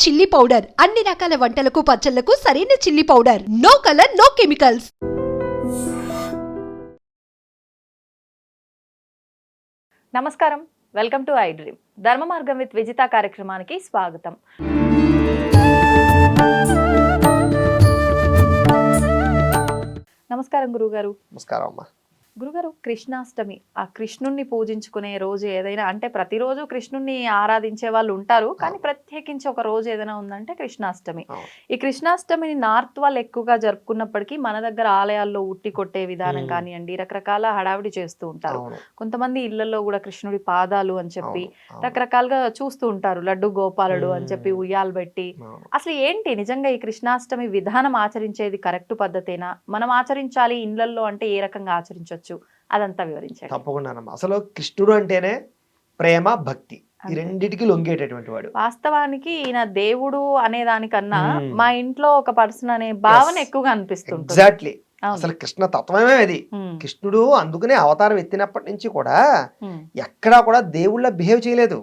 Chilli powder. అన్ని రకాల వంటలకు పచ్చళ్ళకు సరైన chilli powder. No colour no chemicals. నమస్కారం. Welcome to I dream. ధర్మ మార్గం విత్ విజిత కార్యక్రమానికి స్వాగతం. నమస్కారం గురుగారు నమస్కారం అమ్మా. గురుగారు కృష్ణాష్టమి ఆ కృష్ణుణ్ణి పూజించుకునే రోజు ఏదైనా అంటే ప్రతిరోజు కృష్ణుణ్ణి ఆరాధించే వాళ్ళు ఉంటారు కానీ ప్రత్యేకించి ఒక రోజు ఏదైనా ఉందంటే కృష్ణాష్టమి. ఈ కృష్ణాష్టమిని నార్త్ వాళ్ళు ఎక్కువగా జరుపుకున్నప్పటికీ మన దగ్గర ఆలయాల్లో ఉట్టి కొట్టే విధానం. కానివ్వండి రకరకాల హడావిడి చేస్తూ ఉంటారు. కొంతమంది ఇళ్ళలో కూడా కృష్ణుడి పాదాలు అని చెప్పి రకరకాలుగా చూస్తూ ఉంటారు. లడ్డు గోపాలుడు అని చెప్పి. ఉయ్యాలు పెట్టి. అసలు ఏంటి నిజంగా ఈ కృష్ణాష్టమి విధానం ఆచరించేది కరెక్ట్ పద్ధతేనా? మనం ఆచరించాలి ఇళ్ళలో అంటే ఏ రకంగా ఆచరించవచ్చు అదంతా వివరించండి తప్పకుండానమ్మా అసలు కృష్ణుడు అంటేనే ప్రేమ భక్తి ఈ. రెండిటికి లొంగేటటువంటి వాడు వాస్తవానికి ఈయన దేవుడు అనే దానికన్నా. మా ఇంట్లో ఒక పర్సన్ అనే భావన. ఎక్కువగా అనిపిస్తుంటుంది ఎగ్జాక్ట్లీ. అసలు కృష్ణ తత్వమే అది. కృష్ణుడు అందుకనే అవతారం ఎత్తినప్పటి నుంచి కూడా. ఎక్కడా కూడా దేవుళ్ళ బిహేవ్ చేయలేదు.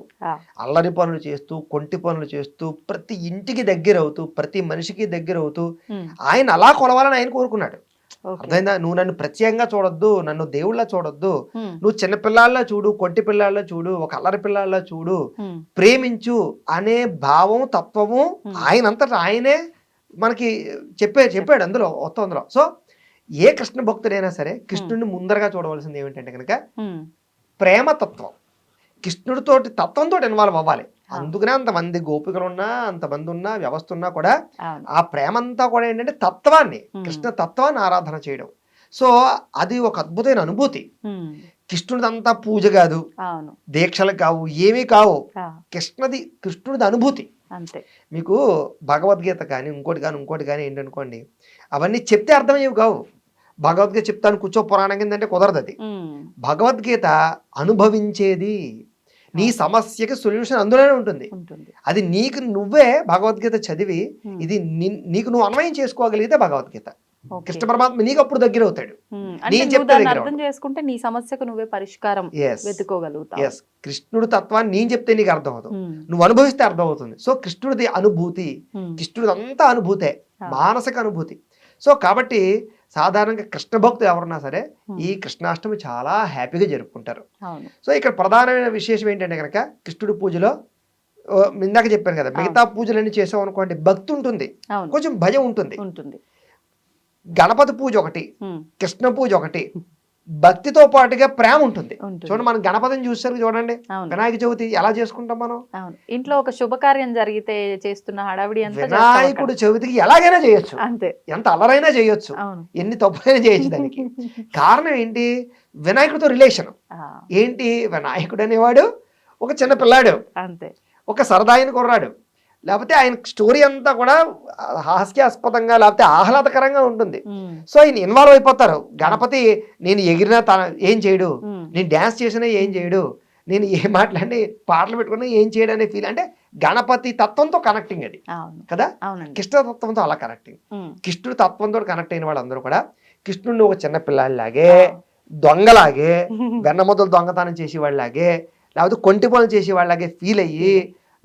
అల్లరి పనులు చేస్తూ కొంటి పనులు చేస్తూ ప్రతి ఇంటికి దగ్గర అవుతూ ప్రతి మనిషికి దగ్గర అవుతూ. ఆయన అలా కొలవాలని ఆయన కోరుకున్నాడు. అర్థమైందా నువ్వు నన్ను ప్రత్యేకంగా చూడొద్దు నన్ను దేవుళ్ళ చూడొద్దు. నువ్వు చిన్న పిల్లాళ్ళ చూడు కొంటి పిల్లాళ్ళ చూడు ఒక అల్లరి పిల్లాళ్ళ చూడు. ప్రేమించు అనే భావం తత్వము. ఆయనంతటా ఆయనే మనకి చెప్పే చెప్పాడు అందులో మొత్తం అందులో సో ఏ కృష్ణ భక్తుడైనా సరే కృష్ణుడిని ముందరగా చూడవలసింది ఏమిటంటే కనుక మ్మ్. ప్రేమ తత్వం కృష్ణుడితోటి తత్వంతో ఇన్వాల్వ్ అవ్వాలి. అందుకనే అంతమంది గోపికలు ఉన్నా అంతమంది ఉన్నా వ్యవస్థ ఉన్నా కూడా ఆ ప్రేమ అంతా కూడా ఏంటంటే తత్వాన్ని. కృష్ణ తత్వాన్ని ఆరాధన చేయడం. సో అది ఒక అద్భుతమైన అనుభూతి. కృష్ణుడిదంతా పూజ కాదు. దీక్షలు కావు ఏమీ కావు. కృష్ణది కృష్ణుడిది అనుభూతి. అంతే. మీకు భగవద్గీత కానీ ఇంకోటి కానీ ఇంకోటి కానీ ఏంటనుకోండి అవన్నీ చెప్తే అర్థమయ్యేవి కావు. భగవద్గీత చెప్తాను కూర్చో పురాణం కిందంటే కుదరదు అది. భగవద్గీత అనుభవించేది నీ సమస్యకి సొల్యూషన్ అందులోనే ఉంటుంది. అది నీకు నువ్వే భగవద్గీత చదివి. ఇది నీకు నువ్వు అన్వయం చేసుకోగలిగితే భగవద్గీత. కృష్ణ పరమాత్మ నీకు అప్పుడు దగ్గర అవుతాడు. నేను చెప్తే అర్థం చేసుకుంటే నీ సమస్యకు నువ్వే పరిష్కారం వెతుకోగలుగుతావు. ఎస్ కృష్ణుడు తత్వాన్ని నేను చెప్తే నీకు అర్థం అవుతుంది. నువ్వు అనుభవిస్తే అర్థం అవుతుంది సో కృష్ణుడిది అనుభూతి. కృష్ణుడిది అంతా అనుభూతే. మానసిక అనుభూతి. సో కాబట్టి సాధారణంగా కృష్ణ భక్తులు ఎవరున్నా సరే. ఈ కృష్ణాష్టమి చాలా హ్యాపీగా జరుపుకుంటారు. సో ఇక్కడ ప్రధానమైన విశేషం ఏంటంటే కనుక కృష్ణుడి పూజలో ఇందాక చెప్పాను కదా మిగతా పూజలన్నీ చేసాం అనుకోండి భక్తి ఉంటుంది. కొంచెం భయం ఉంటుంది. గణపతి పూజ ఒకటి. కృష్ణ పూజ ఒకటి భక్తితో పాటుగా ప్రేమ ఉంటుంది. చూడండి మనం గణపతిని చూసారు చూడండి వినాయక చవితి ఎలా చేసుకుంటాం మనం? అవును. ఇంట్లో ఒక శుభకార్యం జరిగితే చేస్తున్న హడావిడి వినాయకుడు చవితికి ఎలాగైనా చేయొచ్చు. అంతే. ఎంత అల్లరైనా చేయొచ్చు. ఎన్ని తప్పులైనా చేయొచ్చు దానికి. కారణం ఏంటి? వినాయకుడితో రిలేషన్. ఏంటి? వినాయకుడు అనేవాడు ఒక చిన్న పిల్లాడు. అంతే. ఒక సరదాయిన కుర్రాడు. లేకపోతే ఆయన స్టోరీ అంతా కూడా హాస్యాస్పదంగా లేకపోతే ఆహ్లాదకరంగా ఉంటుంది. సో ఆయన ఇన్వాల్వ్ అయిపోతారు. గణపతి నేను ఎగిరినా తన ఏం చేయడు. నేను డ్యాన్స్ చేసినా ఏం చేయడు. నేను ఏ మాట్లాడి పాటలు పెట్టుకున్నా ఏం చేయడు అనే ఫీల్ అంటే గణపతి తత్వంతో కనెక్టింగ్ అది. కదా? కృష్ణ తత్వంతో అలా కనెక్టింగ్. కృష్ణుడు తత్వంతో కనెక్ట్ అయిన వాళ్ళందరూ కూడా కృష్ణుడిని ఒక చిన్న పిల్లాడిలాగే దొంగలాగే వెన్నముద్దలు దొంగతనం చేసేవాళ్ళలాగే లేకపోతే కొంటి పనులు చేసేవాళ్ళలాగే ఫీల్ అయ్యి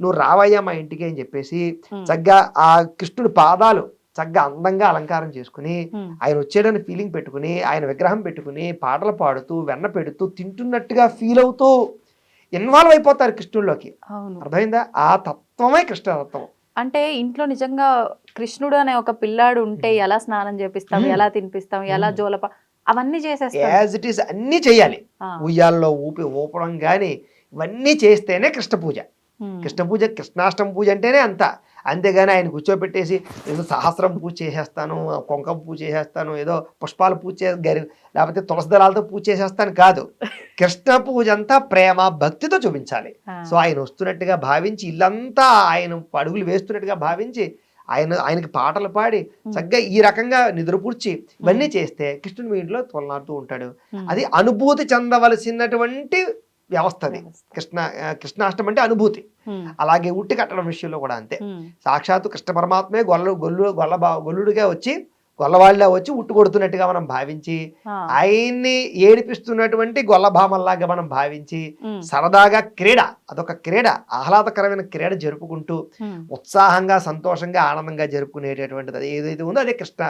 నువ్వు రావయ్యా మా ఇంటికి అని చెప్పేసి. చక్కగా ఆ కృష్ణుడి పాదాలు చక్కగా అందంగా అలంకారం చేసుకుని. ఆయన వచ్చాడని ఫీలింగ్ పెట్టుకుని ఆయన విగ్రహం పెట్టుకుని పాటలు పాడుతూ వెన్న పెడుతూ తింటున్నట్టుగా ఫీల్ అవుతూ ఇన్వాల్వ్ అయిపోతారు కృష్ణుడిలోకి అర్థమైందా ఆ తత్వమే కృష్ణ తత్వం అంటే ఇంట్లో నిజంగా కృష్ణుడు అనే ఒక పిల్లాడు ఉంటే ఎలా స్నానం చేపిస్తాం. ఎలా తినిపిస్తాం ఎలా. జోలప అవన్నీ చేసేస్తాం యాజ్ ఇట్ ఈస్ అన్నీ చేయాలి ఉయ్యాల్లో ఊపి ఊపడం కానీ ఇవన్నీ చేస్తేనే కృష్ణ పూజ. కృష్ణ పూజ కృష్ణాష్టమి పూజ అంటేనే అంత. అంతేగాని ఆయన కూర్చోబెట్టేసి ఏదో సహస్రం పూజ చేసేస్తాను కుంకం పూజ చేసేస్తాను ఏదో పుష్పాలు పూజ చే గరి లేకపోతే తులసి దళాలతో పూజ చేసేస్తాను కాదు. కృష్ణ పూజ అంతా ప్రేమ భక్తితో చూపించాలి. సో ఆయన వస్తున్నట్టుగా భావించి ఇల్లంతా ఆయన అడుగులు వేస్తున్నట్టుగా భావించి ఆయన ఆయనకి పాటలు పాడి చక్కగా ఈ రకంగా నిద్రపూడ్చి ఇవన్నీ చేస్తే కృష్ణుడు మీ ఇంట్లో తొలనాడుతూ ఉంటాడు. అది అనుభూతి చెందవలసినటువంటి వ్యవస్థ. అది. కృష్ణ కృష్ణాష్టమి అంటే అనుభూతి. అలాగే ఉట్టి కట్టడం విషయంలో కూడా అంతే. సాక్షాత్తు కృష్ణ పరమాత్మే గొల్ల గొల్లు గొల్ల గొల్లుడిగా వచ్చి గొల్లవాళ్ళ వచ్చి ఉట్టు కొడుతున్నట్టుగా మనం భావించి ఆయన్ని ఏడిపిస్తున్నటువంటి గొల్లభామల్లాగా మనం భావించి సరదాగా క్రీడ అదొక క్రీడ ఆహ్లాదకరమైన క్రీడ జరుపుకుంటూ ఉత్సాహంగా సంతోషంగా ఆనందంగా జరుపుకునేటటువంటిది అది ఏదైతే ఉందో అదే కృష్ణ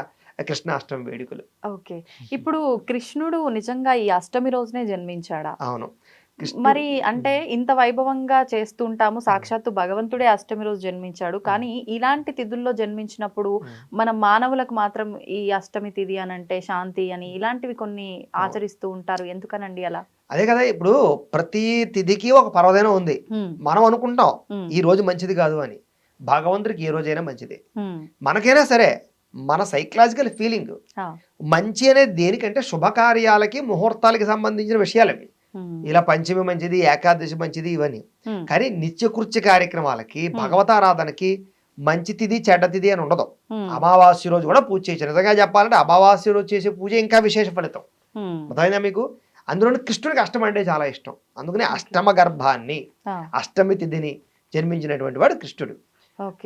కృష్ణాష్టమి వేడుకలు. ఓకే. ఇప్పుడు కృష్ణుడు నిజంగా ఈ అష్టమి రోజునే జన్మించాడా? అవును. మరి అంటే ఇంత వైభవంగా చేస్తుంటాము. సాక్షాత్తు భగవంతుడే అష్టమి రోజు జన్మించాడు. కానీ ఇలాంటి తిథుల్లో జన్మించినప్పుడు. మన మానవులకు మాత్రం ఈ అష్టమి తిథి అని అంటే శాంతి అని ఇలాంటివి కొన్ని ఆచరిస్తూ ఉంటారు. ఎందుకనండి అలా? అదే కదా ఇప్పుడు ప్రతి తిథికి ఒక పర్వదినం ఉంది. మనం అనుకుంటాం ఈ రోజు మంచిది కాదు అని. భగవంతుడికి ఏ రోజైనా మంచిది. మనకైనా సరే మన సైకలాజికల్ ఫీలింగ్ మంచి అనేది దేనికంటే శుభకార్యాలకి ముహూర్తాలకి సంబంధించిన విషయాలు అవి ఇలా పంచమి మంచిది ఏకాదశి మంచిది ఇవన్నీ. కానీ నిత్యకృత్య కార్యక్రమాలకి భగవతారాధనకి మంచి తిథి చెడ్డ తిథి అని ఉండదు. అమావాస్య రోజు కూడా పూజ చేయొచ్చు నిజంగా చెప్పాలంటే అమావాస్య రోజు చేసే పూజ ఇంకా విశేష ఫలితం. అర్థమైందా మీకు? అందులో కృష్ణుడికి అష్టమి అంటే చాలా ఇష్టం. అందుకని అష్టమ గర్భాన్ని అష్టమి తిథిని జన్మించినటువంటి వాడు కృష్ణుడు.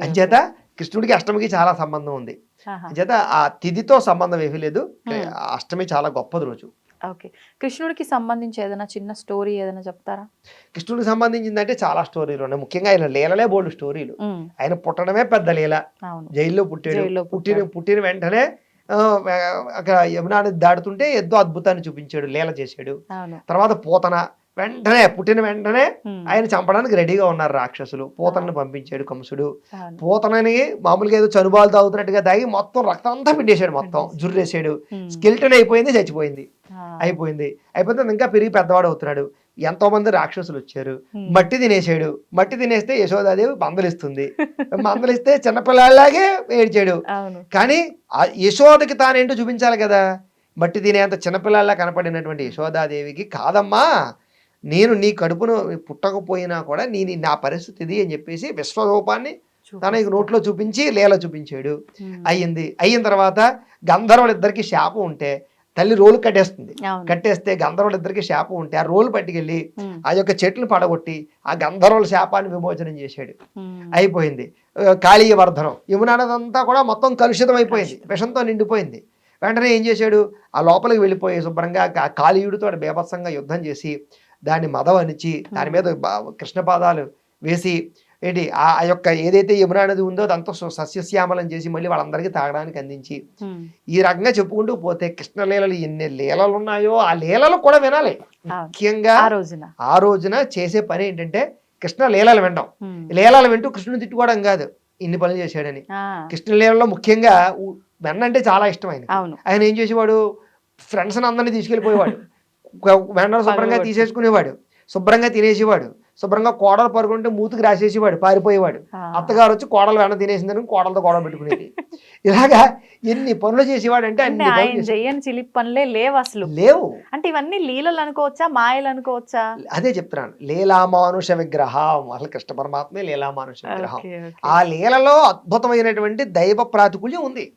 అంచేత కృష్ణుడికి అష్టమికి చాలా సంబంధం ఉంది. అంచేత ఆ తిథితో సంబంధం ఏమీ లేదు. అష్టమి చాలా గొప్పది రోజు. ఓకే. కృష్ణుడికి సంబంధించి ఏదైనా చిన్న స్టోరీ ఏదైనా చెప్తారా? కృష్ణుడికి సంబంధించిందంటే చాలా స్టోరీలు ఉన్నాయి. ముఖ్యంగా ఆయన లీలలే బోల్డ్ స్టోరీలు. ఆయన పుట్టడమే పెద్ద లీల. జైల్లో పుట్టాడు. పుట్టిన. పుట్టిన వెంటనే అక్కడ యమునా నది దాడుతుంటే ఎంతో అద్భుతాన్ని చూపించాడు లీల చేశాడు. తర్వాత పూతన వెంటనే పుట్టిన వెంటనే ఆయన చంపడానికి రెడీగా ఉన్నారు రాక్షసులు. పూతనని పంపించాడు కంసుడు. పూతనని మామూలుగా ఏదో చనుబాలు తాగుతున్నట్టుగా తాగి మొత్తం రక్తం అంతా పిండేశాడు మొత్తం. జుర్రేసాడు. స్కెల్టన్ అయిపోయింది చచ్చిపోయింది. అయిపోయింది. అయిపోతే ఇంకా పెరిగి పెద్దవాడు అవుతున్నాడు. ఎంతో మంది రాక్షసులు వచ్చారు. మట్టి తినేసాడు మట్టి తినేస్తే యశోదాదేవి మందలిస్తుంది. మందలిస్తే చిన్నపిల్లాడిలాగే ఏడ్చాడు. కానీ ఆ యశోదకి తానేంటో చూపించాలి కదా. మట్టి తినేంత చిన్నపిల్లాడిలా కనపడినటువంటి యశోదాదేవికి కాదమ్మా. నేను నీ కడుపును పుట్టకపోయినా కూడా నీ నీ- పరిస్థితి అని చెప్పేసి విశ్వరూపాన్ని తన నోట్లో చూపించి లీల చూపించాడు. అయ్యింది. అయిన తర్వాత గంధర్వులు ఇద్దరికి శాపం ఉంటే తల్లి రోలు కట్టేస్తుంది. కట్టేస్తే గంధర్వులు ఇద్దరికి శాపం ఉంటే ఆ రోలు పట్టుకెళ్ళి ఆ యొక్క చెట్లు పడగొట్టి ఆ గంధర్వుల శాపాన్ని విమోచనం చేశాడు. అయిపోయింది. కాళీయ వర్ధనం యమునా నది అంతా కూడా మొత్తం కలుషితం అయిపోయింది విషంతో నిండిపోయింది. వెంటనే ఏం చేశాడు? ఆ లోపలికి వెళ్ళిపోయి శుభ్రంగా కాళీయుడితో బేభత్సంగా యుద్ధం చేసి దాన్ని మదం అనిచి దాని మీద కృష్ణపాదాలు వేసి ఏంటి ఆ ఆ యొక్క ఏదైతే యమునా నది ఉందో అదంతా సు- సస్యశ్యామలం చేసి మళ్ళీ వాళ్ళందరికీ తాగడానికి అందించి ఈ రకంగా చెప్పుకుంటూ పోతే కృష్ణ లీలలు ఎన్ని లీలలు ఉన్నాయో ఆ లీలలు కూడా వినాలి. ముఖ్యంగా ఆ రోజున. ఆ రోజున చేసే పని ఏంటంటే కృష్ణ లీలలు వినడం. లీలలు వింటూ కృష్ణుని తిట్టుకోవడం కాదు ఇన్ని పనులు చేశాడని. ఆ, కృష్ణ లీలలో ముఖ్యంగా వెన్న అంటే చాలా ఇష్టం ఆయన ఆయన ఏం చేసేవాడు ఫ్రెండ్స్ అందరినీ తీసుకెళ్ళిపోయేవాడు. వెన్న శుభ్రంగా. తీసేసుకునేవాడు. శుభ్రంగా తినేసేవాడు. శుభ్రంగా కోడలు పరుగుంటే మూతికి రాసేసేవాడు పారిపోయేవాడు. అత్తగారు వచ్చి కోడలు వెన్న తినేసిందని కోడలతో గొడవ పెట్టుకునేది. ఇలాగా ఎన్ని పనులు చేసేవాడు అంటే అన్ని ఆయన. చెయ్యని చిలిపి పనులే లేవు అసలు. లేవు. అంటే ఇవన్నీ లీలలు అనుకోవచ్చా మాయలు అనుకోవచ్చా? అదే చెప్తున్నాను. లీలామానుష విగ్రహం. అసలు కృష్ణ పరమాత్మే లీలామానుష విగ్రహం. ఆ లీలలో అద్భుతమైనటువంటి దైవ ప్రాతికూల్యం ఉంది.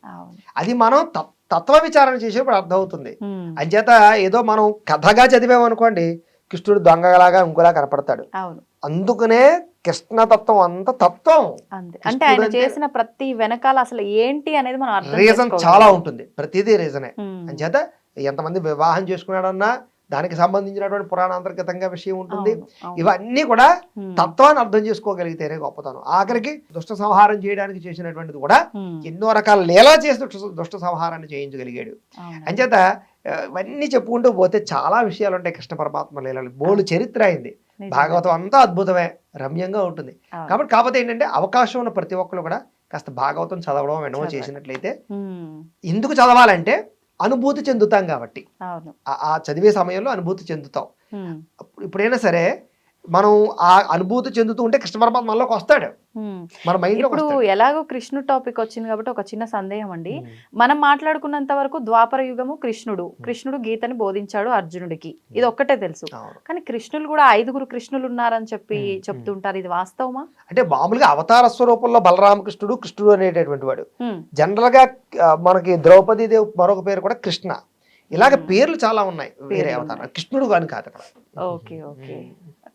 అది మనం తత్- తత్వ విచారణ చేసేప్పుడు అర్థమవుతుంది. అంచేత ఏదో మనం కథగా చదివామనుకోండి కృష్ణుడు దొంగలాగా ఇంకోలా కనపడతాడు. అందుకనే కృష్ణతత్వం అంత తత్వం. అంటే ఆయన చేసిన ప్రతి వెనకాల అసలు ఏంటి అనేది మనం రీజన్. చాలా ఉంటుంది. ప్రతిదీ రీజనే. అంచేత ఎంతమంది వివాహం చేసుకున్నాడన్నా దానికి సంబంధించినటువంటి పురాణాంతర్గతంగా విషయం ఉంటుంది. ఇవన్నీ కూడా తత్వాన్ని అర్థం చేసుకోగలిగితేనే గొప్పతనం ఆఖరికి దుష్ట సంహారం చేయడానికి చేసినటువంటిది కూడా ఎన్నో రకాల లీలా చేసి దుష్ట దుష్ట సంహారాన్ని చేయించగలిగాడు. అంచేత ఇవన్నీ చెప్పుకుంటూ పోతే చాలా విషయాలు ఉంటాయి కృష్ణ పరమాత్మ లీలలు బోలు చరిత్ర అయింది. భాగవతం అంతా అద్భుతమే రమ్యంగా ఉంటుంది. కాబట్టి కాకపోతే ఏంటంటే అవకాశం ఉన్న ప్రతి ఒక్కరు కూడా కాస్త భాగవతం చదవడం వినడం. చేసినట్లయితే ఎందుకు చదవాలంటే అనుభూతి చెందుతాం కాబట్టి. ఆ- చదివే సమయంలో అనుభూతి చెందుతాం. ఇప్పుడైనా సరే మనం ఆ అనుభూతి చెందుతూ ఉంటే కృష్ణ పరమాత్మ మనలోకి వస్తాడు. మన మైండ్లోకి ఇప్పుడు ఎలాగో కృష్ణుడు టాపిక్ వచ్చింది కాబట్టి ఒక చిన్న సందేహం అండి. మనం మాట్లాడుకున్నంత వరకు ద్వాపర యుగము కృష్ణుడు. కృష్ణుడు గీతని బోధించాడు అర్జునుడికి. ఇది ఒక్కటే తెలుసు. కానీ కృష్ణులు కూడా ఐదుగురు కృష్ణులు ఉన్నారని చెప్పి చెప్తుంటారు ఇది వాస్తవమా? అంటే మామూలుగా అవతార స్వరూపంలో బలరామకృష్ణుడు కృష్ణుడు అనేటటువంటి వాడు. జనరల్గా మనకి ద్రౌపది దేవ్ మరొక పేరు కూడా కృష్ణ. ఇలాగ. పేర్లు చాలా ఉన్నాయి వేరే అవతారం. కృష్ణుడు అని కాదు అక్కడ ఓకే ఓకే.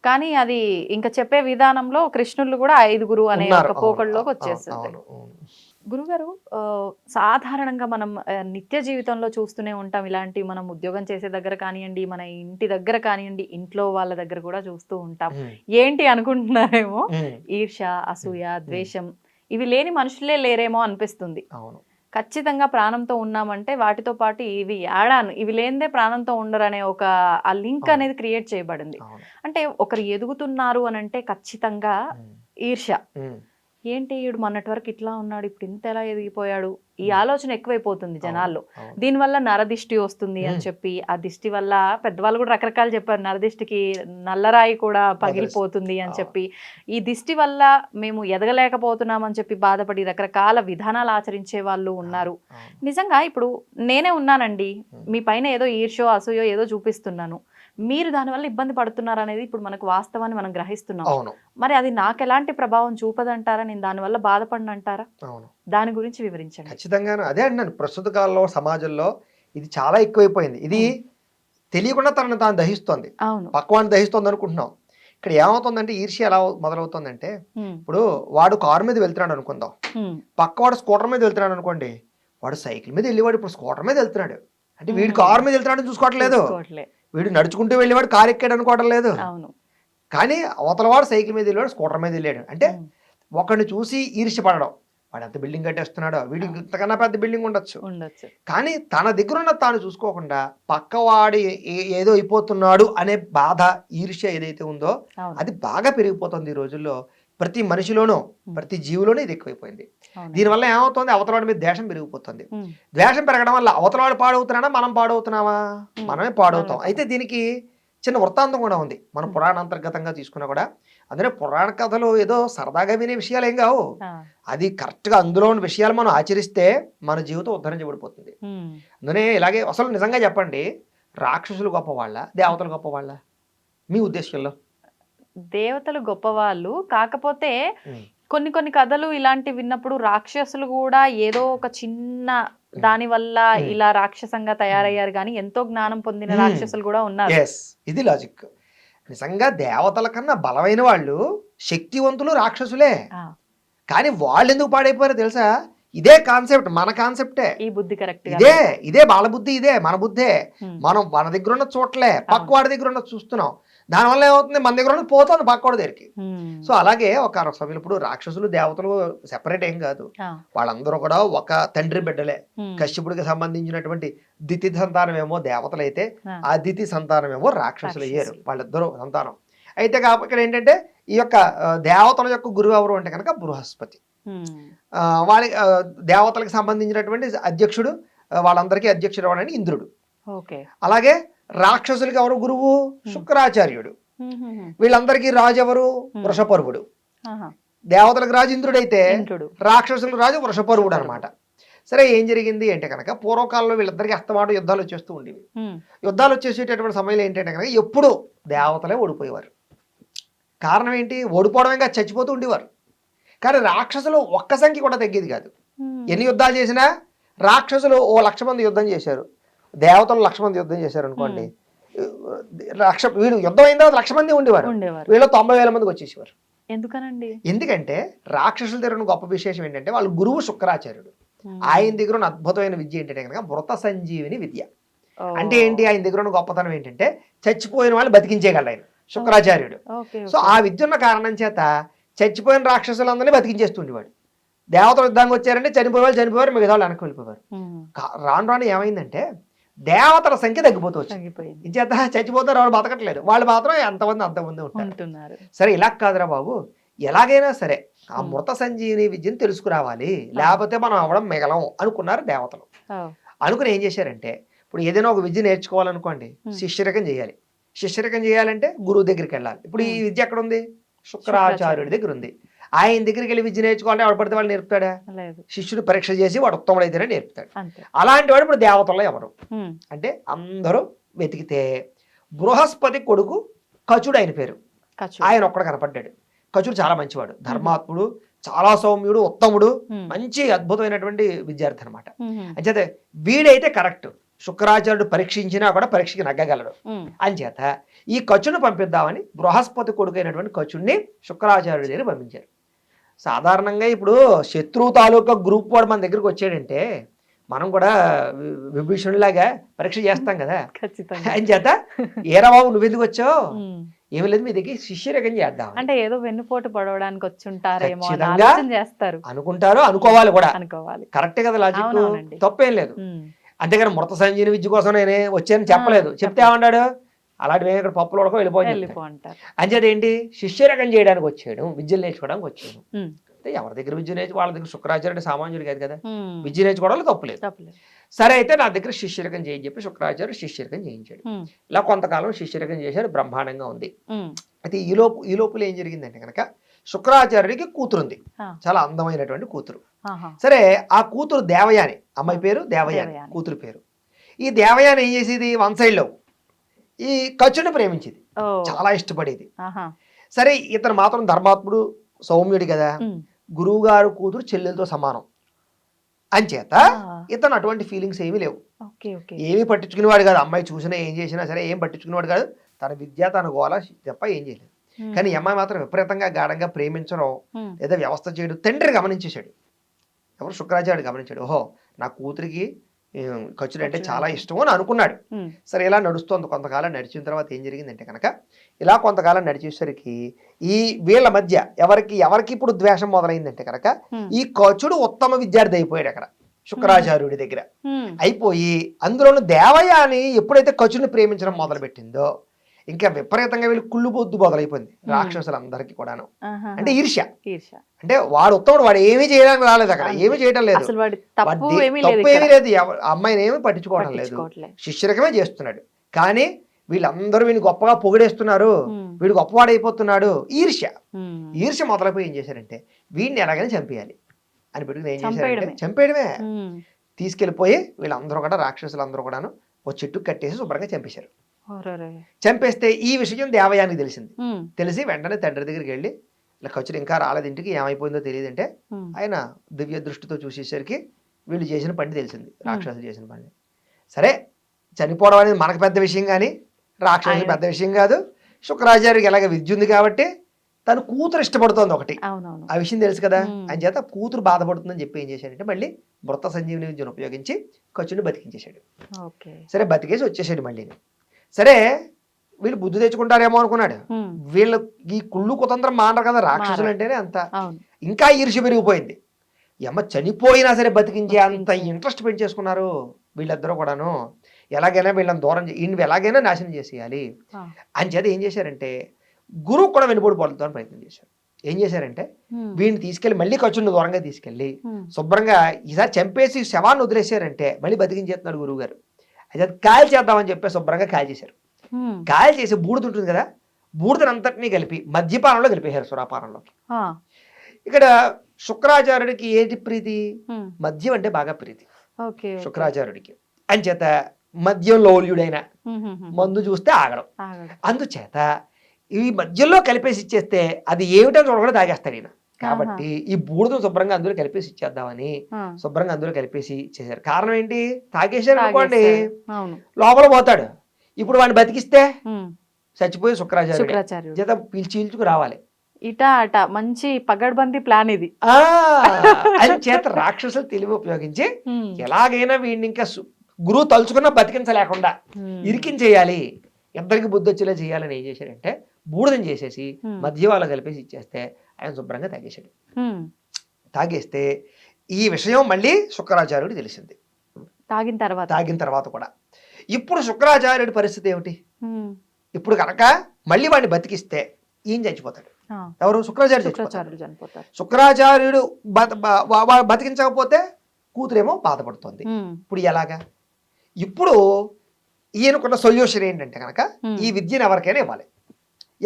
కానీ అది ఇంకా చెప్పే విధానంలో కృష్ణులు కూడా ఐదుగురు అనే. ఒక పోకళ్ళలోకి వచ్చేస్తుంది. గురుగారు సాధారణంగా మనం నిత్య జీవితంలో చూస్తూనే ఉంటాం. ఇలాంటి మనం ఉద్యోగం చేసే దగ్గర కానివ్వండి మన ఇంటి దగ్గర కానివ్వండి ఇంట్లో వాళ్ళ దగ్గర కూడా చూస్తూ ఉంటాం. ఏంటి అనుకుంటున్నారేమో? ఈర్ష అసూయ ద్వేషం ఇవి లేని మనుషులే లేరేమో అనిపిస్తుంది. అవును. ఖచ్చితంగా ప్రాణంతో ఉన్నామంటే వాటితో పాటు ఇవి యాడాను. ఇవి లేనిదే ప్రాణంతో ఉండరు అనే ఒక ఆ లింక్. అనేది క్రియేట్ చేయబడింది. అంటే ఒకరు ఎదుగుతున్నారు అని అంటే ఖచ్చితంగా ఈర్ష ఏంటి ఈడు మొన్నటి వరకు ఇట్లా ఉన్నాడు ఇప్పుడు ఇంత ఎలా ఎదిగిపోయాడు ఈ Hmm. ఆలోచన ఎక్కువైపోతుంది జనాల్లో. దీనివల్ల నరదిష్టి వస్తుంది అని Hmm. చెప్పి ఆ దిష్టి వల్ల పెద్దవాళ్ళు కూడా రకరకాలు చెప్పారు నరదిష్టికి నల్లరాయి కూడా పగిలిపోతుంది అని. చెప్పి ఈ దిష్టి వల్ల మేము ఎదగలేకపోతున్నాం అని చెప్పి బాధపడి రకరకాల విధానాలు ఆచరించే వాళ్ళు ఉన్నారు. నిజంగా ఇప్పుడు నేనే ఉన్నానండి Hmm. మీ పైన ఏదో ఈర్షో అసూయో ఏదో చూపిస్తున్నాను మీరు దానివల్ల ఇబ్బంది పడుతున్నారు అనేది ఇప్పుడు మనకు వాస్తవాన్ని మనం గ్రహిస్తున్నాం. అవును. మరి అది నాకు ఎలాంటి ప్రభావం చూపదంటారా? నేను దానివల్ల బాధపడినంటారా? అవును. దాని గురించి వివరించండి. ఖచ్చితంగాను. అదే అంటున్నాను ప్రస్తుత కాలంలో సమాజంలో ఇది చాలా ఎక్కువైపోయింది. ఇది తెలియకుండా తనను తాను దహిస్తోంది. అవును. పక్కవాడిని దహిస్తోంది అనుకుంటున్నాం ఇక్కడ ఏమవుతుందంటే ఈర్ష్య ఎలా మొదలవుతుందంటే ఇప్పుడు వాడు కారు మీద వెళ్తున్నాడు అనుకుందాం. పక్కవాడు స్కూటర్ మీద వెళ్తున్నాడు అనుకోండి వాడు సైకిల్ మీద వెళ్ళేవాడు ఇప్పుడు స్కూటర్ మీద వెళ్తున్నాడు. అంటే వీడు. కారు మీద వెళ్తున్నాడు చూసుకోవట్లేదు. చూసుకోవట్లే. వీడు నడుచుకుంటూ వెళ్ళేవాడు కారు ఎక్కాడు అనుకోవడం లేదు. అవును. కానీ అవతల వాడు సైకిల్ మీద వెళ్ళాడు స్కూటర్ మీద వెళ్ళాడు అంటే ఉమ్, ఒకరిని చూసి ఈర్ష్య పడడం వాడు ఎంత బిల్డింగ్ కట్టేస్తున్నాడో వీడు ఇంతకన్నా పెద్ద బిల్డింగ్ ఉండొచ్చు. ఉండొచ్చు. కానీ తన దగ్గర ఉన్న తాను చూసుకోకుండా పక్కవాడు ఏదో అయిపోతున్నాడు అనే బాధ ఈర్ష్య ఏదైతే ఉందో అది బాగా పెరిగిపోతుంది ఈ రోజుల్లో. ప్రతి మనిషిలోనూ ప్రతి జీవిలోనూ ఇది ఎక్కువైపోయింది. దీనివల్ల ఏమవుతుంది? అవతలవాడి మీద ద్వేషం పెరిగిపోతుంది. ద్వేషం పెరగడం వల్ల అవతలవాడు పాడవుతున్నాడా? మనం పాడవుతున్నామా? Hmm. మనమే పాడవుతాం. అయితే దీనికి చిన్న వృత్తాంతం కూడా ఉంది. మనం. పురాణ అంతర్గతంగా తీసుకున్నా కూడా అందుకే పురాణ కథలు ఏదో సరదాగా వినే విషయాలు ఏం కావు. అది కరెక్ట్గా అందులో ఉన్న విషయాలు మనం ఆచరిస్తే మన జీవితం ఉద్ధరించబడిపోతుంది. అందుకనే ఇలాగే అసలు నిజంగా చెప్పండి రాక్షసులు గొప్పవాళ్ళ దేవతలు గొప్పవాళ్ళ? మీ ఉద్దేశంలో దేవతలు గొప్పవాళ్ళు. కాకపోతే. కొన్ని కొన్ని కథలు ఇలాంటి విన్నప్పుడు రాక్షసులు కూడా ఏదో ఒక చిన్న దాని వల్ల. ఇలా రాక్షసంగా తయారయ్యారు. కానీ ఎంతో జ్ఞానం పొందిన. రాక్షసులు కూడా ఉన్నారు. ఇది లాజిక్ నిజంగా దేవతల కన్నా బలమైన వాళ్ళు శక్తివంతులు రాక్షసులే. కానీ వాళ్ళు ఎందుకు పాడైపోయారో తెలుసా? ఇదే కాన్సెప్ట్ మన కాన్సెప్టే ఈ బుద్ధి కరెక్ట్ ఇదే ఇదే వాళ్ళ బుద్ధి ఇదే మన బుద్ధే. మనం మన దగ్గర ఉన్న చోట్లే. పక్క వాడి దగ్గర ఉన్న చూస్తున్నాం. దానివల్ల ఏమవుతుంది? మన దగ్గర పోతుంది పక్కవాడి దగ్గరికి. సో అలాగే ఒక సమయంలో ఇప్పుడు రాక్షసులు దేవతలు సెపరేట్ ఏం కాదు. వాళ్ళందరూ కూడా ఒక తండ్రి బిడ్డలే. కశ్యపుడికి సంబంధించినటువంటి దితి సంతానం ఏమో దేవతలైతే ఆ. దితి సంతానం ఏమో రాక్షసులు. అయ్యారు. వాళ్ళిద్దరూ సంతానం. అయితే ఇక్కడ ఏంటంటే ఈ యొక్క దేవతల యొక్క గురువు ఎవరు అంటే కనుక బృహస్పతి. వాళ్ళ దేవతలకు సంబంధించినటువంటి అధ్యక్షుడు వాళ్ళందరికీ అధ్యక్షుడు ఎవడని ఇంద్రుడు. అలాగే రాక్షసులకి ఎవరు గురువు? శుక్రాచార్యుడు. వీళ్ళందరికీ రాజు ఎవరు వృషపర్వుడు. దేవతలకు రాజు ఇంద్రుడైతే ఇంద్రుడు. రాక్షసులకు రాజు వృషపర్వుడు అనమాట సరే ఏం జరిగింది అంటే కనుక పూర్వకాలంలో వీళ్ళిద్దరికి అస్తమాటు యుద్ధాలు వచ్చేస్తూ ఉండేవి. యుద్ధాలు వచ్చేసేటటువంటి సమయంలో ఏంటంటే కనుక ఎప్పుడూ దేవతలే ఓడిపోయేవారు. కారణం ఏంటి? ఓడిపోవడమే కాదు చచ్చిపోతూ ఉండేవారు. కానీ రాక్షసులు ఒక్క సంఖ్య కూడా తగ్గేది కాదు. ఎన్ని యుద్ధాలు చేసినా రాక్షసులు ఓ లక్ష మంది యుద్ధం చేశారు. దేవతలు లక్ష మంది యుద్ధం చేశారు అనుకోండి లక్ష వీడు యుద్ధం అయిన తర్వాత లక్ష మంది ఉండేవారు. వీళ్ళు తొంభై వేల మందికి వచ్చేసేవారు. ఎందుకనండి? ఎందుకంటే రాక్షసుల దగ్గర గొప్ప విశేషం ఏంటంటే వాళ్ళ గురువు శుక్రాచార్యుడు. ఆయన దగ్గర ఉన్న అద్భుతమైన విద్య ఏంటంటే కనుక మృత సంజీవిని విద్య. అంటే ఏంటి? ఆయన దగ్గర ఉన్న గొప్పతనం ఏంటంటే చచ్చిపోయిన వాళ్ళు బతికించేయగలడు ఆయన శుక్రాచార్యుడు. సో. ఆ విద్య ఉన్న కారణం చేత చచ్చిపోయిన రాక్షసులందరినీ బతికించేస్తుండేవాడు దేవతలు యుద్ధానికి వచ్చారంటే చనిపోయే వాళ్ళు చనిపోయారు మిగతా వాళ్ళు వెనక్కి వెళ్ళిపోయారు రాను రాను ఏమైందంటే దేవతల సంఖ్య తగ్గిపోతూ వచ్చింది. తగ్గిపోయింది. ఇంచేత చచ్చిపోతారు వాళ్ళు బతకట్లేదు. వాళ్ళు మాత్రం ఎంతమంది అంతమంది ఉంటారు. ఉంటున్నారు. సరే ఇలా కాదురా బాబు. ఎలాగైనా సరే ఆ. మృత సంజీవిని విద్యను తెలుసుకురావాలి. లేకపోతే మనం అవడం మిగలం అనుకున్నారు దేవతలు. అనుకుని ఏం చేశారంటే ఇప్పుడు ఏదైనా ఒక విద్య నేర్చుకోవాలనుకోండి. శిష్యరకం చేయాలి. శిష్యరకం చేయాలంటే గురువు దగ్గరికి వెళ్ళాలి. ఇప్పుడు ఈ. విద్య ఎక్కడ ఉంది శుక్రాచార్యుడి దగ్గర ఉంది ఆయన దగ్గరికి వెళ్ళి విద్య నేర్చుకోవాలంటే వాడు పడితే వాళ్ళు నేర్పుతాడా? శిష్యుడు పరీక్ష చేసి వాడు ఉత్తముడైతేనే నేర్పుతాడు. అలాంటి వాడు ఇప్పుడు దేవతల్లో ఎవరు? అంటే అందరూ వెతికితే బృహస్పతి కొడుకు కచుడు ఆయన పేరు. ఆయన ఒక్కడ కనపడ్డాడు. కచుడు చాలా మంచివాడు. ధర్మాత్ముడు చాలా సౌమ్యుడు ఉత్తముడు మంచి అద్భుతమైనటువంటి విద్యార్థి అనమాట అంచేత వీడైతే కరెక్ట్. శుక్రాచార్యుడు పరీక్షించినా కూడా పరీక్షకి నగ్గగలడు. అంచేత ఈ కచును పంపిద్దామని బృహస్పతి కొడుకైనటువంటి కచుడిని శుక్రాచార్యుడి దగ్గర పంపించారు. సాధారణంగా ఇప్పుడు శత్రువు తాలూకా గ్రూప్ వాడు మన దగ్గరికి వచ్చాడంటే మనం కూడా విభీషణులాగా పరీక్ష చేస్తాం కదా. ఆయన చేత ఏరా బాబు నువ్వెందుకు వచ్చావు. ఏమి లేదు మీ దగ్గర శిష్యరకం చేద్దాం అంటే ఏదో వెన్నుపోటు పడవడానికి వచ్చి ఉంటారేమో అని ఖచ్చితంగా. ఆలోచన చేస్తారు. అనుకుంటారు అనుకోవాలి కూడా. అనుకోవాలి. కరెక్టే కదా లాజిక్. తప్పేం లేదు. అంతేగాని మృత సంజీని విద్య కోసం నేనే వచ్చాను చెప్పలేదు. చెప్తే ఏమన్నాడు అలాంటివి ఇక్కడ పప్పులు ఉడకో వెళ్ళిపోయి వెళ్ళిపో అంటారు అంచేది ఏంటి శిష్యరకం చేయడానికి వచ్చాడు విద్యలు నేర్చుకోవడానికి వచ్చాడు. అంటే ఎవరి దగ్గర విద్య నేర్చు వాళ్ళ దగ్గర శుక్రాచార్యుడు సామాన్యుడు కాదు కదా. విద్య నేర్చుకోవడంలో తప్పులేదు సరే అయితే నా దగ్గర శిష్యరకం చేయని చెప్పి శుక్రాచార్యుడు శిష్యరకం చేయించాడు. ఇలా కొంతకాలం శిష్యరకం చేశాడు బ్రహ్మాండంగా ఉంది. అయితే ఈ లోపు ఈ లోపల ఏం జరిగిందంటే కనుక శుక్రాచార్యుడికి కూతురుంది. చాలా అందమైనటువంటి కూతురు. సరే ఆ కూతురు దేవయాని అమ్మాయి పేరు దేవయాని దేవయాని. కూతురు పేరు ఈ దేవయాని ఏం చేసేది వన్ సైడ్లో ఈ కచ్చుని ప్రేమించేది. చాలా ఇష్టపడేది. సరే ఇతను మాత్రం ధర్మాత్ముడు సౌమ్యుడు కదా. గురువు గారు కూతురు చెల్లెలతో సమానం. అంచేత. ఇతను అటువంటి ఫీలింగ్స్ ఏమీ లేవు. ఏమీ పట్టించుకునేవాడు కాదు. అమ్మాయి చూసినా ఏం చేసినా సరే ఏం పట్టించుకునేవాడు కాదు. తన విద్య తన గోల తప్ప ఏం చేయలేదు. కానీ అమ్మాయి మాత్రం విపరీతంగా గాఢంగా ప్రేమించడం. లేదా వ్యవస్థ చేయడం తండ్రి గమనించేశాడు. ఎవరు శుక్రాచార్యుడు గమనించాడు. ఓహో నా కూతురికి ఖర్చులు అంటే చాలా ఇష్టం అని అనుకున్నాడు. సరే ఇలా నడుస్తోంది కొంతకాలం నడిచిన తర్వాత ఏం జరిగిందంటే కనుక ఇలా కొంతకాలం నడిచేసరికి ఈ వీళ్ళ మధ్య ఎవరికి ఎవరికి ఇప్పుడు ద్వేషం మొదలైందంటే కనుక. ఈ కచుడు ఉత్తమ విద్యార్థి అయిపోయాడు అక్కడ శుక్రాచార్యుడి దగ్గర. అయిపోయి అందులోను దేవయాని ఎప్పుడైతే కచుని ప్రేమించడం మొదలుపెట్టిందో ఇంకా విపరీతంగా వీళ్ళు కుళ్ళు బొద్దు మొదలైపోయింది రాక్షసులందరికీ కూడాను. అంటే ఈర్ష్య. అంటే వాడు ఉత్తముడు వాడు ఏమీ చేయడానికి రాలేదు అక్కడ. ఏమీ చేయడం లేదు. తప్పు ఏమీ లేదు అమ్మాయిని ఏమీ పట్టించుకోవడం లేదు. శిష్యరకమే చేస్తున్నాడు. కానీ వీళ్ళందరూ వీడిని గొప్పగా పొగిడేస్తున్నారు. వీడు గొప్పవాడైపోతున్నాడు. ఈర్ష్య. ఈర్ష్య మొదలైపోయి ఏం చేశారంటే వీడిని ఎలాగైనా చంపేయాలి. అని పెట్టుకుని ఏం చేశారంటే చంపేయడమే. తీసుకెళ్ళిపోయి వీళ్ళందరూ కూడా రాక్షసులు అందరూ కూడాను ఓ చెట్టు కట్టేసి శుభ్రంగా చంపేశారు. చంపేస్తే ఈ విషయం దేవయానికి తెలిసింది. తెలిసి వెంటనే తండ్రి దగ్గరికి వెళ్ళి ఇలా ఖర్చులు ఇంకా రాలేదు ఇంటికి ఏమైపోయిందో తెలియదంటే. ఆయన దివ్య దృష్టితో చూసేసరికి వీళ్ళు చేసిన పని తెలిసింది రాక్షసులు చేసిన పని. సరే చనిపోవడం అనేది మనకు పెద్ద విషయం కానీ రాక్షసులు పెద్ద విషయం కాదు. శుక్రాచార్యకి ఎలాగ విద్య ఉంది కాబట్టి తను కూతురు ఇష్టపడుతోంది ఒకటి. ఆ విషయం తెలుసు కదా. అని చేత కూతురు బాధపడుతుందని చెప్పి ఏం చేశాడంటే మళ్ళీ మృత సంజీవని విద్యను ఉపయోగించి ఖర్చుని బతికించేశాడు. సరే బతికేసి వచ్చేసాడు మళ్ళీ సరే వీళ్ళు బుద్ధి తెచ్చుకుంటారేమో అనుకున్నాడు. వీళ్ళు ఈ కుళ్ళు కుతంత్రం మానరు కదా రాక్షసులు. అంటేనే అంత ఇంకా ఈర్ష్య పెరిగిపోయింది ఈ అమ్మ చనిపోయినా సరే బతికించే అంత. ఇంట్రెస్ట్ పెంచేసుకున్నారు వీళ్ళిద్దరూ కూడాను ఎలాగైనా వీళ్ళని దూరం ఈయన ఎలాగైనా నాశనం చేసేయాలి. అని చేత ఏం చేశారంటే గురువు కూడా వెనుబడి పడుతామని ప్రయత్నం చేశారు ఏం చేశారంటే. వీడిని తీసుకెళ్ళి మళ్ళీ ఖర్చును దూరంగా తీసుకెళ్ళి ఉమ్. శుభ్రంగా ఈసారి చంపేసి శవాన్ని వదిలేశారంటే మళ్ళీ బతికించేస్తున్నాడు గురువు గారు అయితే అది కాయలు చేద్దామని చెప్పి శుభ్రంగా కాయ చేశారు. కాయలు చేసి బూడిద ఉంటుంది కదా బూడిదనంతటినీ కలిపి మద్యపానంలో కలిపేశారు సురాపానంలోకి. ఇక్కడ శుక్రాచార్యుడికి ఏంటి ప్రీతి. మద్యం అంటే బాగా ప్రీతి. శుక్రాచార్యుడికి అంచేత మద్యం లోల్యుడైన. మందు చూస్తే ఆగడం. అందుచేత ఈ మధ్యలో కలిపేసి ఇచ్చేస్తే అది ఏమిటని చూడకుండా తాగేస్తాడు ఈయన కాబట్టి ఈ బూడిదను శుభ్రంగా అందులో కలిపేసి ఇచ్చేద్దామని. శుభ్రంగా అందులో కలిపేసి ఇచ్చేసారు కారణం ఏంటి? తాగేశారు అనుకోండి. లోపల పోతాడు. ఇప్పుడు వాడిని బతికిస్తే. చచ్చిపోయి శుక్రాచార్యుడు. చేత పీల్చి పీల్చుకు రావాలి. ఇట అట మంచి పగడ్బందీ ప్లాన్ ఇది. అని చేత రాక్షసులు తెలివి ఉపయోగించి. ఎలాగైనా వీడిని ఇంకా గురువు తలుచుకున్నా బతికించలేకుండా. ఇరికించేయాలి. ఇద్దరికి బుద్ధి వచ్చేలా చేయాలని ఏం చేశాడంటే బూడిదని చేసేసి Hmm. మధ్య వాళ్ళు కలిపేసి ఇచ్చేస్తే ఆయన శుభ్రంగా తాగేశాడు. తాగేస్తే ఈ విషయం మళ్ళీ శుక్రాచార్యుడు తెలిసింది. తాగిన తర్వాత. తాగిన తర్వాత కూడా. ఇప్పుడు శుక్రాచార్యుడి పరిస్థితి ఏమిటి. ఇప్పుడు కనుక మళ్ళీ వాడిని బతికిస్తే ఈయన చచ్చిపోతాడు. ఎవరు? శుక్రాచార్యుడు శుక్రాచార్యుడు బతికించకపోతే కూతురేమో బాధపడుతోంది. ఇప్పుడు ఎలాగా? ఇప్పుడు ఈయనకున్న సొల్యూషన్ ఏంటంటే కనుక. ఈ విద్యను ఎవరికైనా ఇవ్వాలి.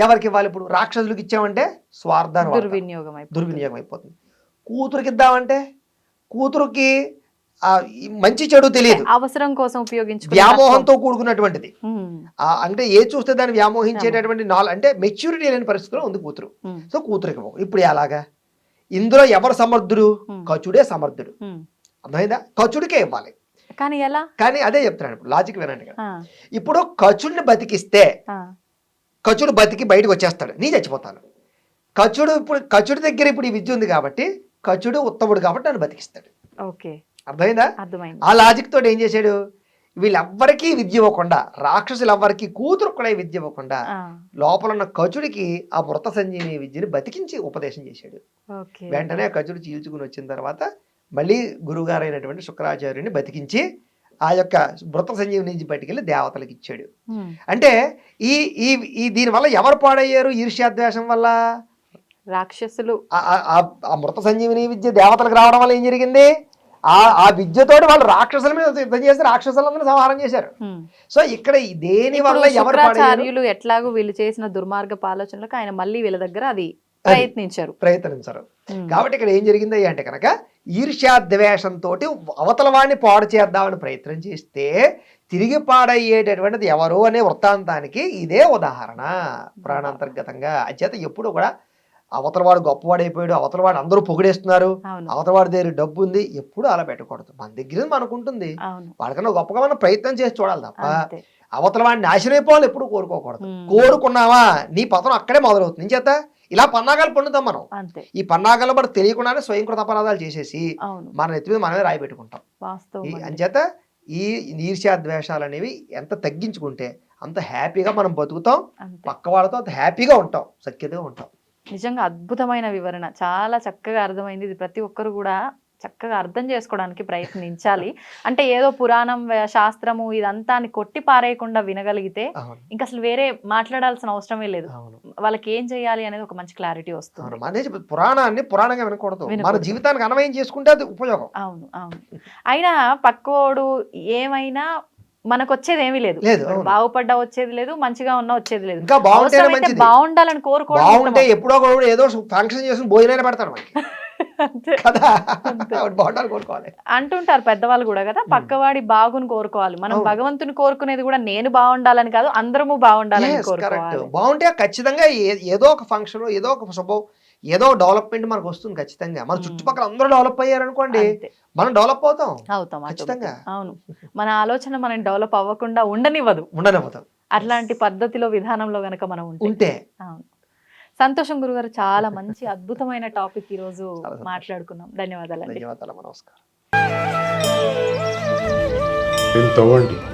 ఎవరికి ఇవ్వాలి ఇప్పుడు రాక్షసులకు ఇచ్చామంటే వాడతారు. దుర్వినియోగం. దుర్వినియోగం అయిపోతుంది కూతురికి ఇద్దామంటే కూతురుకి మంచి చెడు తెలియదు అవసరం కోసం ఉపయోగించుకునే వ్యామోహంతో కూడుకున్నటువంటిది అంటే ఏ చూస్తే దాన్ని వ్యామోహించేటటువంటి నాలు అంటే మెచ్యూరిటీ లేని పరిస్థితిలో ఉంది కూతురు. సో కూతురికి. ఇప్పుడు ఎలాగా ఇందులో ఎవరు సమర్థుడు. కచుడే సమర్థుడు. అర్థమైందా కచుడికే ఇవ్వాలి కానీ ఎలా కానీ అదే చెప్తున్నాను ఇప్పుడు లాజిక్ వినండి. ఇప్పుడు కచుడిని బతికిస్తే. కచుడు బతికి బయటకు వచ్చేస్తాడు. నీ చచ్చిపోతాను. కచుడు ఇప్పుడు కచుడి దగ్గర ఇప్పుడు ఈ విద్య ఉంది కాబట్టి కచుడు ఉత్తముడు కాబట్టి నన్ను బతికిస్తాడు. ఓకే. అర్థమైందా? అర్థమైంది. ఆ లాజిక్ తోటి ఏం చేశాడు? వీళ్ళెవ్వరికీ విద్య ఇవ్వకుండా రాక్షసులెవ్వరికి కూతురు కూడా విద్య ఇవ్వకుండా లోపల ఉన్న కచుడికి ఆ మృత సంజీవిని విద్యని బతికించి ఉపదేశం చేశాడు. వెంటనే కచుడు చీల్చుకుని వచ్చిన తర్వాత మళ్ళీ గురువుగారు అయినటువంటి శుక్రాచార్యుని బతికించి ఆ యొక్క మృత సంజీవిని నుంచి బయటికెళ్ళి దేవతలకు ఇచ్చాడు. అంటే ఈ ఈ దీనివల్ల ఎవరు పాడయ్యారు ఈర్ష్యాద్వేషం వల్ల? రాక్షసులు. ఆ- మృత సంజీవిని విద్య దేవతలకు రావడం వల్ల ఏం జరిగింది? ఆ ఆ విద్యతోటి వాళ్ళు రాక్షసుల మీద యుద్ధం చేసి రాక్షసులందరూ సంహారం చేశారు. సో ఇక్కడ దేని వల్ల ఎవరు ఎట్లాగో వీళ్ళు చేసిన దుర్మార్గపు ఆలోచనలకు ఆయన మళ్ళీ వీళ్ళ దగ్గర అది ప్రయత్నించారు. ప్రయత్నించరు. కాబట్టి ఇక్కడ ఏం జరిగింది అంటే కనుక ఈర్ష్యాద్వేషంతో అవతల వాడిని పాడు చేద్దామని ప్రయత్నం చేస్తే తిరిగి పాడయ్యేటటువంటిది ఎవరు అనే వృత్తాంతానికి ఇదే ఉదాహరణ. ప్రాణాంతర్గతంగా. అచేత ఎప్పుడు కూడా అవతలవాడు గొప్పవాడైపోయాడు అవతలవాడు అందరూ పొగిడేస్తున్నారు అవతలవాడి దగ్గర డబ్బు ఉంది ఎప్పుడు అలా పెట్టకూడదు. మన దగ్గర మనకు ఉంటుంది అవును. వాడికన్నా గొప్పగా మనం ప్రయత్నం చేసి చూడాలి తప్ప అవతల వాడిని నాశనం అయిపోవాలి ఎప్పుడు కోరుకోకూడదు. కోరుకున్నావా? నీ పతనం అక్కడే మొదలవుతుంది. చేత ఇలా పన్నాగాలు పండుతాం మనం. ఈ పన్నాగాల్లో మనకు తెలియకుండానే స్వయంకృత అపరాధాలు చేసేసి మన నెత్తి మీద మనమే రాయి పెట్టుకుంటాం. అంచేత ఈ ఈర్ష్యాద్వేషాలు అనేవి ఎంత తగ్గించుకుంటే అంత హ్యాపీగా మనం బతుకుతాం. పక్క వాళ్ళతో అంత హ్యాపీగా ఉంటాం సఖ్యతగా ఉంటాం. నిజంగా అద్భుతమైన వివరణ. చాలా చక్కగా అర్థమైంది. ఇది ప్రతి ఒక్కరు కూడా చక్కగా అర్థం చేసుకోవడానికి ప్రయత్నించాలి. అంటే ఏదో పురాణం శాస్త్రము ఇదంతా కొట్టి పారేయకుండా వినగలిగితే ఇంకా అసలు వేరే మాట్లాడాల్సిన అవసరమే లేదు. వాళ్ళకి ఏం చేయాలి అనేది ఒక మంచి క్లారిటీ వస్తుంది. మన పురాణాన్ని పురాణంగా వినకూడదు. మన. జీవితానికి అన్వయం చేసుకుంటే అది ఉపయోగం. అవును అవును. అయినా పక్కోడు ఏమైనా మనకు వచ్చేది ఏమీ లేదు. బాగుపడ్డా వచ్చేది లేదు మంచిగా ఉన్నా వచ్చేది లేదు. ఇంకా మంచిది. బాగుండాలని కోరుకోవడం బాగుంటే. ఎప్పుడో ఒకడు ఏదో ఫంక్షన్ చేసి పెడతాడు మనకి. కదా? బాగుండాలి కోరుకోవాలి. అంటుంటారు పెద్దవాళ్ళు కూడా కదా పక్కవాడి బాగుని కోరుకోవాలి. మనం. భగవంతుని కోరుకునేది కూడా నేను బాగుండాలని కాదు అందరము బాగుండాలని కోరుకోవాలి. బాగుంటే ఖచ్చితంగా ఏదో ఒక ఫంక్షన్ ఏదో ఒక శుభం ఏదో డెవలప్మెంట్ మనకు వస్తుంది ఖచ్చితంగా. మన. చుట్టుపక్కల అందరూ డెవలప్ అయ్యారు అనుకోండి. మనం డెవలప్ అవుతాం. అవుతాం ఖచ్చితంగా. అవును. మన ఆలోచన మనం డెవలప్ అవ్వకుండా ఉండనివ్వదు. ఉండనివ్వతాం అట్లాంటి పద్ధతిలో విధానంలో గనక మనం ఉంటే. ఉంటే. అవును. సంతోషం గురుగారు చాలా మంచి అద్భుతమైన టాపిక్ ఈ రోజు. మాట్లాడుకున్నాం. ధన్యవాదాలండి. ధన్యవాదాలు నమస్కారం